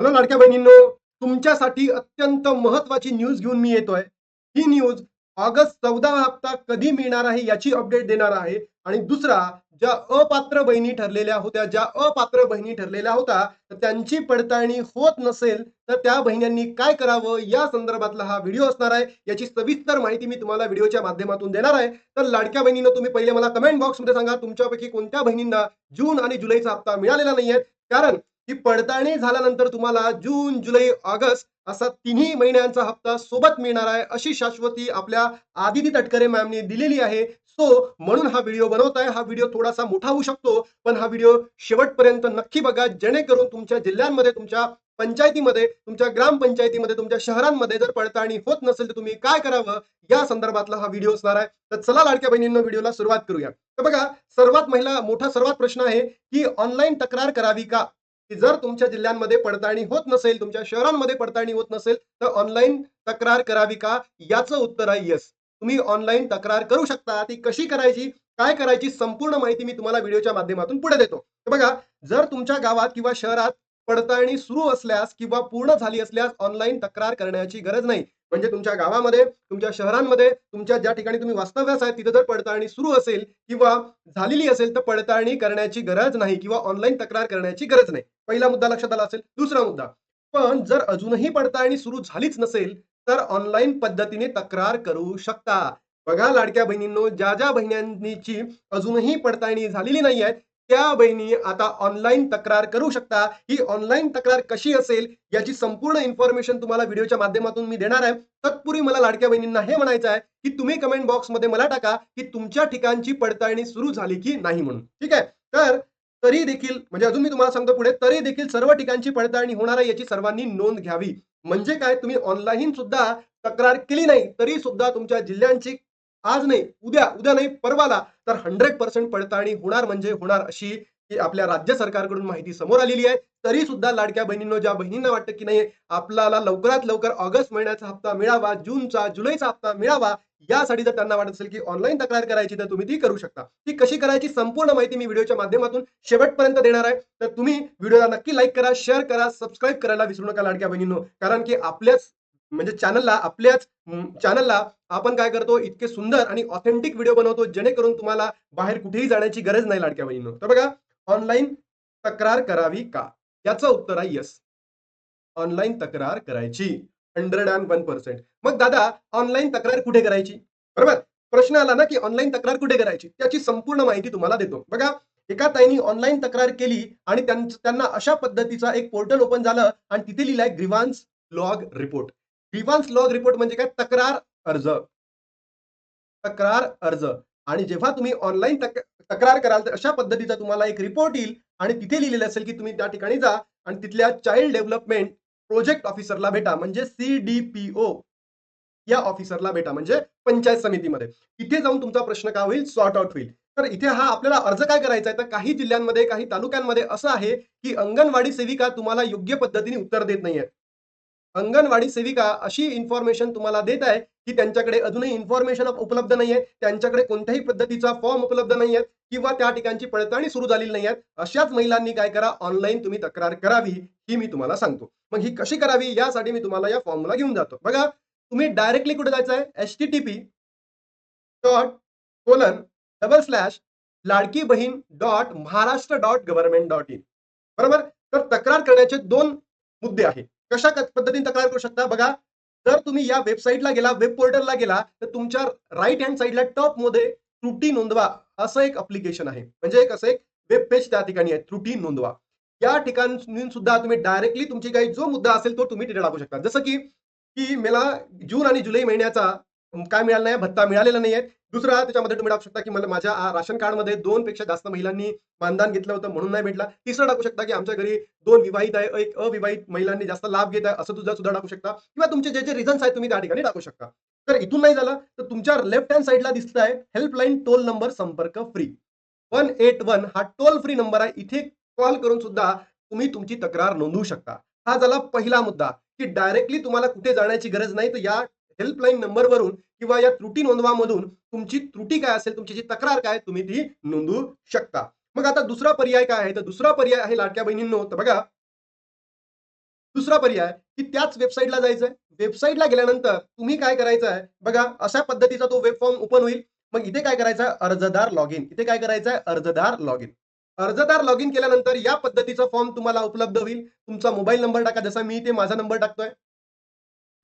Hello लाडक्या बहिणींनो तुमच्यासाठी अत्यंत महत्वाची न्यूज घेऊन मी येतोय. ही न्यूज ऑगस्ट चौदा हप्ता कधी मिळणार आहे याची अपडेट देणार आहे. आणि दुसरा ज्या अपात्र बहिणी ठरलेल्या होत्या ज्या अपात्र बहिणी ठरलेल्या होत्या तर त्यांची पडताळणी होत नसेल तर त्या बहिणींनी काय करावं? या संदर्भातला हा व्हिडिओ असणार आहे. याची सविस्तर माहिती मी तुम्हाला व्हिडिओच्या माध्यमातून देणार आहे. तर लाडक्या बहिणीनं तुम्ही पहिले मला कमेंट बॉक्समध्ये सांगा तुमच्यापैकी कोणत्या बहिणींना जून आणि जुलैचा हप्ता मिळालेला नाहीये? कारण ही पडताळणी झाल्यानंतर तुम्हाला जून जुलै ऑगस्ट असा तिन्ही महिन्यांचा हप्ता सोबत मिळणार आहे अशी शाश्वती आपल्या आदिती तटकरे मॅमने दिलेली आहे. सो म्हणून हा व्हिडिओ बनवत आहे. हा व्हिडिओ थोडासा मोठा होऊ शकतो पण हा व्हिडिओ शेवटपर्यंत नक्की बघा जेणेकरून तुमच्या जिल्ह्यांमध्ये तुमच्या पंचायतीमध्ये तुमच्या ग्रामपंचायतीमध्ये तुमच्या शहरांमध्ये जर पडताळणी होत नसेल तर तुम्ही काय करावं? या संदर्भातला हा व्हिडिओ असणार आहे. तर चला लाडक्या बहिणींना व्हिडिओला सुरुवात करूया. तर बघा सर्वात महिला मोठा सर्वात प्रश्न आहे की ऑनलाईन तक्रार करावी का? की जर तुमच्या जिल्ह्यांमध्ये पडताळणी होत नसेल तुमच्या शहरांमध्ये पडताळणी होत नसेल तर ऑनलाईन तक्रार करावी का? याचं उत्तर आहे येस तुम्ही ऑनलाईन तक्रार करू शकता. ती कशी करायची? काय करायची? संपूर्ण माहिती मी तुम्हाला व्हिडिओच्या माध्यमातून पुढे देतो. बघा जर तुमच्या गावात किंवा शहरात पडताळणी सुरू असल्यास किंवा पूर्ण झाली असल्यास ऑनलाईन तक्रार करण्याची गरज नाही. म्हणजे तुमच्या गावामध्ये तुमच्या शहरांमध्ये तुमच्या ज्या ठिकाणी तुम्ही वास्तव्यास आहे तिथे जर पडताळणी सुरू असेल किंवा झालेली असेल तर पडताळणी करण्याची गरज नाही किंवा ऑनलाईन तक्रार करण्याची गरज नाही. पहिला मुद्दा लक्षात आला असेल दुसरा मुद्दा. पण जर अजूनही पडताळणी सुरू झालीच नसेल तर ऑनलाईन पद्धतीने तक्रार करू शकता. बघा लाडक्या बहिणींनो ज्या ज्या बहिणींची अजूनही पडताळणी झालेली नाही आहे त्या बहिणी आता ऑनलाईन तक्रार करू शकता. ही ऑनलाईन तक्रार कशी असेल याची संपूर्ण इन्फॉर्मेशन तुम्हाला व्हिडिओच्या माध्यमातून मी देणार आहे. तत्पूर्वी मला लाडक्या बहिणींना हे म्हणायचं आहे की तुम्ही कमेंट बॉक्समध्ये मला टाका की तुमच्या ठिकाणची पडताळणी सुरू झाली की नाही म्हणून. ठीक आहे? तर तरी देखील म्हणजे अजून मी तुम्हाला सांगतो पुढे तरी देखील सर्व ठिकाणची पडताळणी होणार आहे याची सर्वांनी नोंद घ्यावी. म्हणजे काय तुम्ही ऑनलाईन सुद्धा तक्रार केली नाही तरी सुद्धा तुमच्या जिल्ह्यांची आज नाही उद्या उद्या नाही परवाला तर हंड्रेड पर्सेंट पडताळणी होणार म्हणजे होणार अशी की आपल्या राज्य सरकारकडून माहिती समोर आलेली आहे. तरी सुद्धा लाडक्या बहिणींनो ज्या बहिणींना वाटतं की नाही आपल्याला लवकरात लवकर ऑगस्ट महिन्याचा हप्ता मिळावा जूनचा जुलैचा हप्ता मिळावा यासाठी जर त्यांना वाटत असेल की ऑनलाईन तक्रार करायची तर तुम्ही ती करू शकता. ती कशी करायची संपूर्ण माहिती मी व्हिडिओच्या माध्यमातून शेवटपर्यंत देणार आहे. तर तुम्ही व्हिडिओला नक्की लाईक करा शेअर करा सबस्क्राईब करायला विसरू नका लाडक्या बहिणींनो. कारण की आपल्याच म्हणजे चॅनलला आपल्याच चॅनलला आपण काय करतो इतके सुंदर आणि ऑथेंटिक व्हिडिओ बनवतो जेणेकरून तुम्हाला बाहेर कुठेही जाण्याची गरज नाही लाडक्या बहिणीनं. तर बघा ऑनलाईन तक्रार करावी का? याचं उत्तर आहे यस ऑनलाईन तक्रार करायची. हंड्रेड अँड वन पर्सेंट मग दादा ऑनलाईन तक्रार कुठे करायची? बरोबर? प्रश्न आला ना की ऑनलाईन तक्रार कुठे करायची? त्याची संपूर्ण माहिती तुम्हाला देतो. बघा एका ताईनी ऑनलाईन तक्रार केली आणि त्यांना अशा पद्धतीचा एक पोर्टल ओपन झालं आणि तिथे लिहिलाय grievance log report grievance log report म्हणजे काय? तक्रार अर्ज. तक्रार अर्ज. आणि जेव्हा तुम्ही ऑनलाईन तक्रार कराल तर अशा पद्धतीचा तुम्हाला एक रिपोर्ट येईल आणि तिथे लिहिलेलं असेल की तुम्ही त्या ठिकाणी जा आणि तिथल्या चाइल्ड डेव्हलपमेंट प्रोजेक्ट ऑफिसरला भेटा म्हणजे सीडीपीओ या ऑफिसरला भेटा म्हणजे पंचायत समितीमध्ये. तिथे जाऊन तुमचा प्रश्न काय होईल? सॉर्ट आउट होईल. तर इथे हा आपल्याला अर्ज काय करायचा आहे? तर काही जिल्ह्यांमध्ये काही तालुक्यांमध्ये असं आहे की अंगणवाडी सेविका तुम्हाला योग्य पद्धतीने उत्तर देत नाहीये. अंगणवाडी सेविका अशी इन्फॉर्मेशन तुम्हाला देत आहे की त्यांच्याकडे अजूनही इन्फॉर्मेशन उपलब्ध नाहीये त्यांच्याकडे कोणत्याही पद्धतीचा फॉर्म उपलब्ध नाहीये किंवा त्या ठिकाणची पडताळणी सुरू झालेली नाही अशाच महिलांनी काय करा ऑनलाईन तुम्ही तक्रार करावी ही मी तुम्हाला सांगतो. मग ही कशी करावी यासाठी मी तुम्हाला या फॉर्मला घेऊन जातो. बघा तुम्ही डायरेक्टली कुठे जायचं आहे S T T P dot colon double slash Ladki Bahin dot Maharashtra dot government dot in बरोबर? तर तक्रार करण्याचे दोन मुद्दे आहेत. कशा पद्धतीने तक्रार करू शकता? बघा जर तुम्ही या वेबसाईटला गेला वेब पोर्टलला गेला तर तुमच्या राईट हँड साईडला टॉपमध्ये त्रुटी नोंदवा असं एक अप्लिकेशन आहे. म्हणजे एक असं एक वेब पेज त्या ठिकाणी आहे त्रुटी नोंदवा. या ठिकाणी सुद्धा तुम्ही डायरेक्टली तुमची काही जो मुद्दा असेल तो तुम्ही तिथे टाकू शकता. जसं की की मला जून आणि जुलै महिन्याचा काय मिळालं नाही भत्ता मिळालेला नाही आहे दुसरा त्याच्यामध्ये तुम्ही टाकू शकता की मला माझ्या राशन कार्डमध्ये दोन पेक्षा जास्त महिलांनी मानधन घेतलं होतं म्हणून नाही भेटला. तिसरं टाकू शकता की आमच्या घरी दोन विवाहित आहे एक अविवाहित महिलांनी जास्त लाभ घेत आहे असं तुझा सुद्धा टाकू शकता. किंवा तुमचे जे जे रिझन्स आहेत तुम्ही त्या ठिकाणी टाकू शकता. तर इथून नाही झालं तर तुमच्या लेफ्ट हँड साईडला दिसत आहे हेल्पलाईन टोल नंबर संपर्क फ्री वन एट वन हा टोल फ्री नंबर आहे. इथे कॉल करून सुद्धा तुम्ही तुमची तक्रार नोंदवू शकता. हा झाला पहिला मुद्दा की डायरेक्टली तुम्हाला कुठे जाण्याची गरज नाही तर या हेल्पलाईन नंबरवरून किंवा या त्रुटी नोंदवामधून तुमची त्रुटी काय असेल तुमची जी तक्रार काय तुम्ही ती नोंदवू शकता. मग आता दुसरा पर्याय काय आहे? तर दुसरा पर्याय आहे लाडक्या बहिणींनो तर बघा. दुसरा पर्याय की त्याच वेबसाईटला जायचं आहे वेबसाईटला गेल्यानंतर तुम्ही काय करायचं आहे बघा अशा पद्धतीचा तो वेब फॉर्म ओपन होईल. मग इथे काय करायचं? आहे अर्जदार लॉग इन इथे काय करायचं आहे अर्जदार लॉग इन अर्जदार लॉग इन केल्यानंतर या पद्धतीचा फॉर्म तुम्हाला उपलब्ध होईल. तुमचा मोबाईल नंबर टाका. जसा मी इथे माझा नंबर टाकतोय.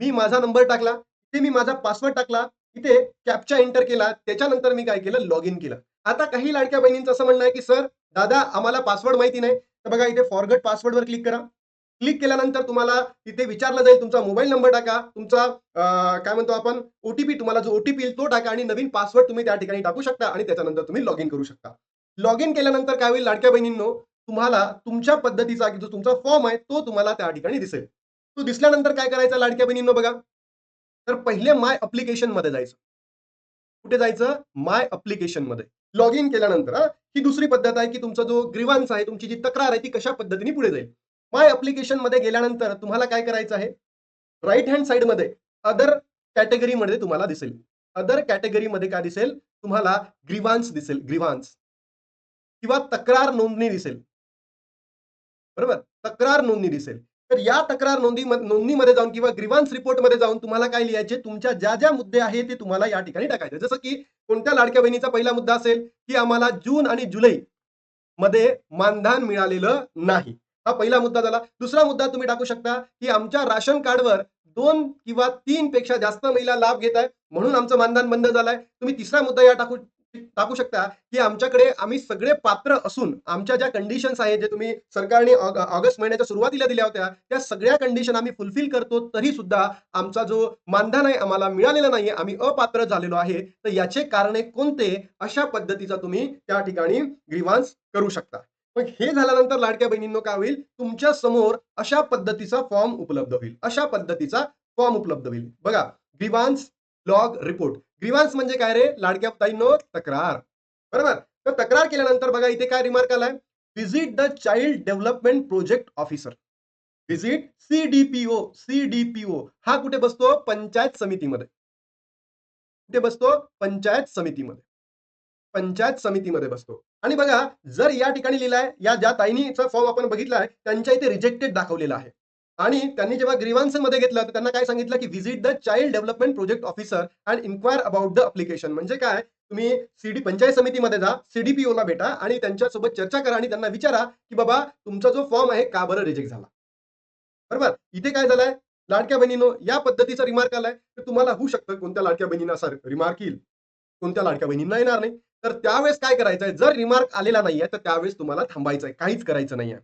मी माझा नंबर टाकला. इथे मी माझा पासवर्ड टाकला इथे कॅपचा एंटर केला त्याच्यानंतर मी काय केलं? लॉग इन केलं. आता काही लाडक्या बहिणींचं असं म्हणणं आहे की सर दादा आम्हाला पासवर्ड माहिती नाही. तर बघा इथे फॉरगट पासवर्डवर क्लिक करा. क्लिक केल्यानंतर तुम्हाला तिथे विचारलं जाईल तुमचा मोबाईल नंबर टाका तुमचा काय म्हणतो आपण ओटीपी तुम्हाला जो ओटीपी येईल तो टाका आणि नवीन पासवर्ड तुम्ही त्या ठिकाणी टाकू शकता आणि त्याच्यानंतर तुम्ही लॉग इन करू शकता. लॉग इन केल्यानंतर काय होईल लाडक्या बहिणींनो? तुम्हाला तुमच्या पद्धतीचा जो तुमचा फॉर्म आहे तो तुम्हाला त्या ठिकाणी दिसेल. तो दिसल्यानंतर काय करायचा लाडक्या बहिणींनो बघा. तर पहिले माय अप्लिकेशनमध्ये जायचं. कुठे जायचं? माय अप्लिकेशनमध्ये. लॉग इन केल्यानंतर ही दुसरी पद्धत आहे की तुमचा जो ग्रीवान्स आहे तुमची जी तक्रार आहे ती कशा पद्धतीने पुढे जाईल? माय अप्लिकेशनमध्ये गेल्यानंतर तुम्हाला काय करायचं आहे? राईट हँड साइडमध्ये अदर कॅटेगरी मध्ये तुम्हाला दिसेल. अदर कॅटेगरी मध्ये काय दिसेल? तुम्हाला ग्रीवांस दिसेल ग्रीवांस किंवा तक्रार नोंदणी दिसेल. बरोबर? तक्रार नोंदणी दिसेल. तर या तक्रार नोंदी नोंदणीमध्ये जाऊन किंवा ग्रीवान्स रिपोर्टमध्ये जाऊन तुम्हाला काय लिहायचे? तुमच्या ज्या ज्या मुद्दे आहेत ते तुम्हाला या ठिकाणी टाकायचे. जसं की कोणत्या लाडक्या बहिणीचा पहिला मुद्दा असेल की आम्हाला जून आणि जुलै मध्ये मानधन मिळालेलं नाही. हा पहिला मुद्दा झाला. दुसरा मुद्दा तुम्ही टाकू शकता की आमच्या राशन कार्डवर दोन किंवा तीन पेक्षा जास्त महिला लाभ घेत आहे म्हणून आमचं मानधन बंद झालंय. तुम्ही तिसरा मुद्दा या टाकू टाकू शकता की आमच्याकडे आम्ही सगळे पात्र असून आमच्या ज्या कंडिशन्स आहेत जे तुम्ही सरकारने ऑगस्ट महिन्याच्या सुरुवातीला दिल्या होत्या त्या सगळ्या कंडिशन आम्ही फुलफिल करतो तरी सुद्धा आमचा जो मानधन आहे आम्हाला मिळालेला नाही आम्ही अपात्र झालेलो आहे तर याचे कारणे कोणते? अशा पद्धतीचा तुम्ही त्या ठिकाणी ग्रीवान्स करू शकता. मग हे झाल्यानंतर लाडक्या बहिणींनो काय होईल? तुमच्यासमोर अशा पद्धतीचा फॉर्म उपलब्ध होईल. अशा पद्धतीचा फॉर्म उपलब्ध होईल. बघा ग्रीवान्स लॉग रिपोर्ट ग्रीवान्स म्हणजे काय रे? लाडक्या ताईंनो तक्रार. बरोबर? तर तक्रार केल्यानंतर बघा इथे काय रिमार्क आलाय? Visit the child development project officer visit CDPO CDPO हा कुठे बसतो? पंचायत समितीमध्ये. कुठे बसतो? पंचायत समितीमध्ये. पंचायत समितीमध्ये बसतो. आणि बघा जर या ठिकाणी लिहिलाय या ज्या ताईनीचा फॉर्म आपण बघितलाय त्यांच्या इथे रिजेक्टेड दाखवलेला आहे. आणि त्यांनी जेव्हा ग्रीवांसमध्ये घेतलं तर त्यांना काय सांगितलं की visit the child development project officer and inquire about the application म्हणजे काय? तुम्ही सीडी पंचायत समितीमध्ये जा सीडीपीओला भेटा आणि त्यांच्यासोबत चर्चा करा आणि त्यांना विचारा की बाबा तुमचा जो फॉर्म आहे का बरं रिजेक्ट झाला? बरोबर? इथे काय झालंय? लाडक्या बहिणीनो या पद्धतीचा रिमार्क आलाय. तर तुम्हाला होऊ शकतं कोणत्या लाडक्या बहिणींना असा रिमार्क येईल. कोणत्या लाडक्या बहिणींना येणार नाही. तर त्यावेळेस काय करायचंय? जर रिमार्क आलेला नाहीये तर त्यावेळेस तुम्हाला थांबायचंय. काहीच करायचं नाहीये.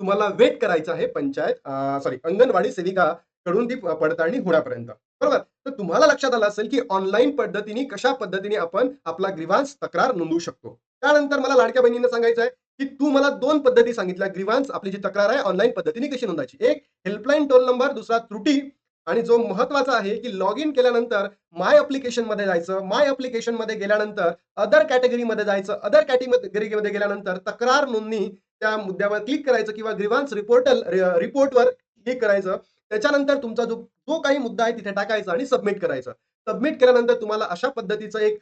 तुम्हाला वेट करायचं आहे पंचायत सॉरी अंगणवाडी सेविका कडून ती पडताळणी होण्यापर्यंत. बरोबर? तर तुम्हाला लक्षात आलं असेल की ऑनलाईन पद्धतीने कशा पद्धतीने आपण आपला ग्रीवांस तक्रार नोंदवू शकतो? त्यानंतर मला लाडक्या बहिणींना सांगायचं आहे की तू मला दोन पद्धती सांगितल्या. ग्रीवांस आपली जी तक्रार आहे ऑनलाईन पद्धतीने कशी नोंदायची? एक हेल्पलाईन टोल नंबर दुसरा त्रुटी आणि जो महत्त्वाचा आहे की लॉग इन केल्यानंतर माय अप्लिकेशनमध्ये जायचं माय अप्लिकेशनमध्ये गेल्यानंतर अदर कॅटेगरी मध्ये जायचं अदर कॅटेगरी मध्ये गेल्यानंतर तक्रार नोंदणी त्या मुद्द्यावर क्लिक करायचं किंवा ग्रीवान्स रिपोर्टल रिपोर्टवर क्लिक करायचं. त्याच्यानंतर तुमचा जो जो काही मुद्दा आहे तिथे टाकायचा आणि सबमिट करायचं. सबमिट केल्यानंतर तुम्हाला अशा पद्धतीचं एक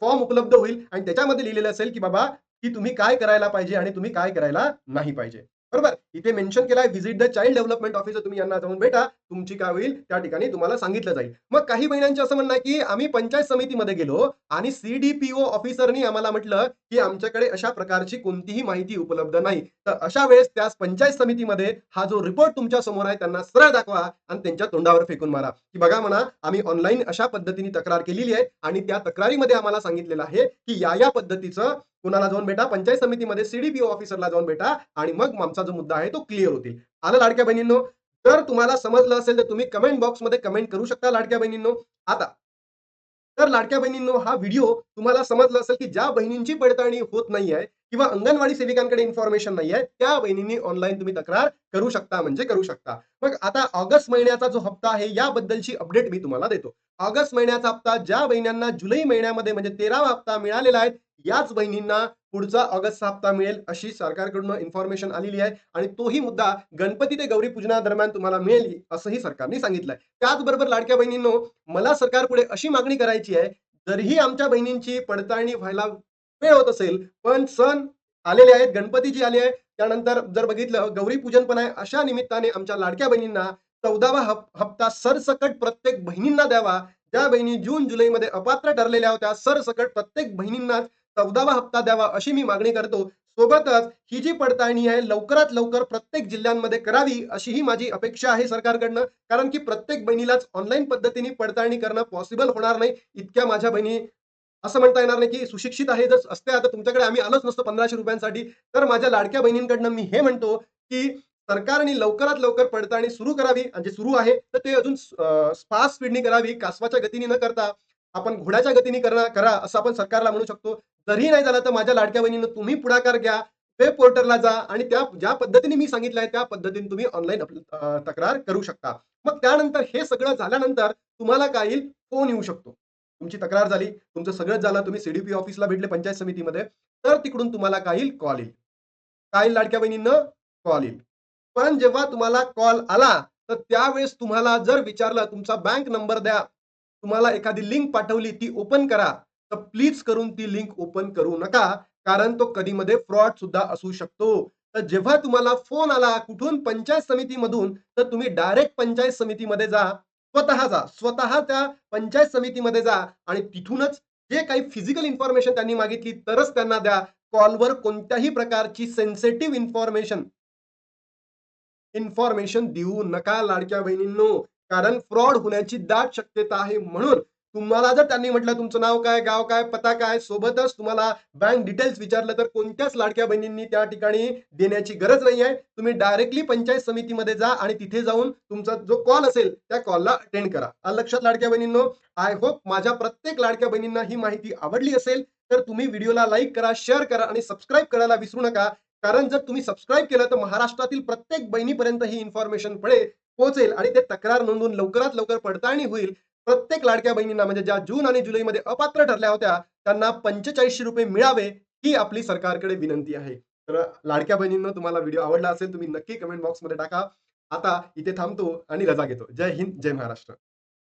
फॉर्म उपलब्ध होईल आणि त्याच्यामध्ये लिहिलेलं असेल की बाबा की तुम्ही काय करायला पाहिजे आणि तुम्ही काय करायला नाही पाहिजे. बरोबर? इथे मेन्शन केलाय visit the child development officer तुम्ही यांना जाऊन भेटा. तुमची काय होईल त्या ठिकाणी तुम्हाला सांगितलं जाईल. मग काही महिन्यांचे असं म्हणणं आहे की आम्ही पंचायत समितीमध्ये गेलो आणि सीडीपीओ ऑफिसरनी आम्हाला म्हटलं की आमच्याकडे अशा प्रकारची कोणतीही माहिती उपलब्ध नाही. तर अशा वेळेस त्याच पंचायत समितीमध्ये हा जो रिपोर्ट तुमच्यासमोर आहे त्यांना सरळ दाखवा आणि त्यांच्या तोंडावर फेकून मारा. की बघा म्हणा आम्ही ऑनलाईन अशा पद्धतीने तक्रार केलेली आहे आणि त्या तक्रारीमध्ये आम्हाला सांगितलेलं आहे की या या पद्धतीचं कुणाला जाऊन भेटा? पंचायत समितीमध्ये सीडीपीओ ऑफिसरला जाऊन भेटा आणि मग आमचा जो मुद्दा आहे तो क्लिअर होतील. आलं लाडक्या बहिणींनो? जर तुम्हाला समजलं असेल तर तुम्ही कमेंट बॉक्समध्ये कमेंट करू शकता लाडक्या बहिणींनो. आता तर लाडक्या बहिणींनो हा व्हिडिओ तुम्हाला समजलं असेल की ज्या बहिणींची पडताळणी होत नाहीये किंवा अंगणवाडी सेविकांकडे इन्फॉर्मेशन नाहीये त्या बहिणींनी ऑनलाईन तुम्ही तक्रार करू शकता म्हणजे करू शकता. मग आता ऑगस्ट महिन्याचा जो हप्ता आहे याबद्दलची अपडेट मी तुम्हाला देतो. ऑगस्ट महिन्याचा हप्ता ज्या बहिण्यांना जुलै महिन्यामध्ये म्हणजे तेरावा हप्ता मिळालेला आहे याच बहिणींना पुढचा ऑगस्ट हप्ता मिळेल अशी सरकारकडून इन्फॉर्मेशन आलेली आहे आणि तोही मुद्दा गणपती ते गौरी पूजनादरम्यान तुम्हाला मिळेल असंही सरकारने सांगितलंय. त्याचबरोबर लाडक्या बहिणींनो मला सरकारपुढे अशी मागणी करायची आहे जरीही आमच्या बहिणींची पडताळणी व्हायला वेळ होत असेल. पण सण आलेले आहेत. गणपतीजी आले आहे. त्यानंतर जर बघितलं गौरी पूजन पण आहे. अशा निमित्ताने आमच्या लाडक्या बहिणींना चौदावा हप्ता सरसकट प्रत्येक बहिणींना द्यावा. ज्या बहिणी जून जुलैमध्ये अपात्र ठरलेल्या होत्या सरसकट प्रत्येक बहिणींना चौदावा हप्ता द्यावा अशी मी मागणी करतो. सोबतच ही जी पडताळणी आहे लवकरात लवकर प्रत्येक जिल्ह्यांमध्ये करावी अशी ही माझी अपेक्षा आहे सरकारकडनं. कारण की प्रत्येक बहिणीलाच ऑनलाईन पद्धतीने पडताळणी करणं पॉसिबल होणार नाही. इतक्या माझ्या बहिणी असं म्हणता येणार नाही की सुशिक्षित आहे जर असते आता तुमच्याकडे आम्ही आलोच नसतो पंधराशे रुपयांसाठी तर माझ्या लाडक्या बहिणींकडनं मी हे म्हणतो की सरकारने लवकरात लवकर पडताळणी सुरू करावी. आणि जे सुरू आहे तर ते अजून फास्ट स्पीडनी करावी. कासवाच्या गतीने न करता आपण घोड्याच्या गतीने करा करा असं आपण सरकारला म्हणू शकतो. जरी नाही झालं तर माझ्या लाडक्या बहिणीनं तुम्ही पुढाकार घ्या वेब पोर्टलला जा आणि त्या ज्या पद्धतीने मी सांगितलं आहे त्या पद्धतीने तुम्ही ऑनलाईन तक्रार करू शकता. मग त्यानंतर हे सगळं झाल्यानंतर तुम्हाला काही फोन येऊ शकतो. तुमची तक्रार झाली तुमचं सगळंच झालं तुम्ही सीडीपी ऑफिसला भेटले पंचायत समितीमध्ये तर तिकडून तुम्हाला काय येईल कॉल येईल. काय लाडक्या बहिणींना कॉल येईल. पण जेव्हा तुम्हाला कॉल आला तर त्यावेळेस तुम्हाला जर विचारलं तुमचा बँक नंबर द्या तुम्हाला एखादी लिंक पाठवली ती ओपन करा तर प्लीज करून ती लिंक ओपन करू नका कारण तो कधीमध्ये फ्रॉड सुद्धा असू शकतो. तर जेव्हा तुम्हाला फोन आला कुठून? पंचायत समितीमधून तर तुम्ही डायरेक्ट पंचायत समितीमध्ये जा स्वतः जा स्वतः त्या पंचायत समितीमध्ये जा आणि तिथूनच जे काही फिजिकल इन्फॉर्मेशन त्यांनी मागितली तरच त्यांना द्या. कॉलवर कोणत्याही प्रकारची सेन्सिटिव्ह इन्फॉर्मेशन इन्फॉर्मेशन देऊ नका लाडक्या बहिणींनो. कारण फ्रॉड होण्याची दाट शक्यता आहे म्हणून तुम्हाला जर त्यांनी म्हटलं तुमचं नाव काय गाव काय पता काय सोबतच तुम्हाला बँक डिटेल्स विचारलं तर कोणत्याच लाडक्या बहिणींनी त्या ठिकाणी देण्याची गरज नाही आहे तुम्ही डायरेक्टली पंचायत समितीमध्ये जा आणि तिथे जाऊन तुमचा जो कॉल असेल त्या कॉलला अटेंड करा. लक्षात लाडक्या बहिणींनो आय होप माझ्या प्रत्येक लाडक्या बहिणींना ही माहिती आवडली असेल तर तुम्ही व्हिडिओला लाईक करा शेअर करा आणि सबस्क्राईब करायला विसरू नका. कारण जर तुम्ही सबस्क्राईब केलं तर महाराष्ट्रातील प्रत्येक बहिणीपर्यंत ही इन्फॉर्मेशन पडे पोहोचेल आणि ते तक्रार नोंदवून लवकरात लवकर पडताळणी होईल. प्रत्येक लाडक्या बहिणींना म्हणजे ज्या जून आणि जुलैमध्ये अपात्र ठरल्या होत्या त्यांना पंचेचाळीसशे रुपये मिळावे ही आपली सरकारकडे विनंती आहे. तर लाडक्या बहिणींना तुम्हाला व्हिडिओ आवडला असेल तुम्ही नक्की कमेंट बॉक्समध्ये टाका. आता इथे थांबतो आणि रजा घेतो. जय हिंद जय महाराष्ट्र.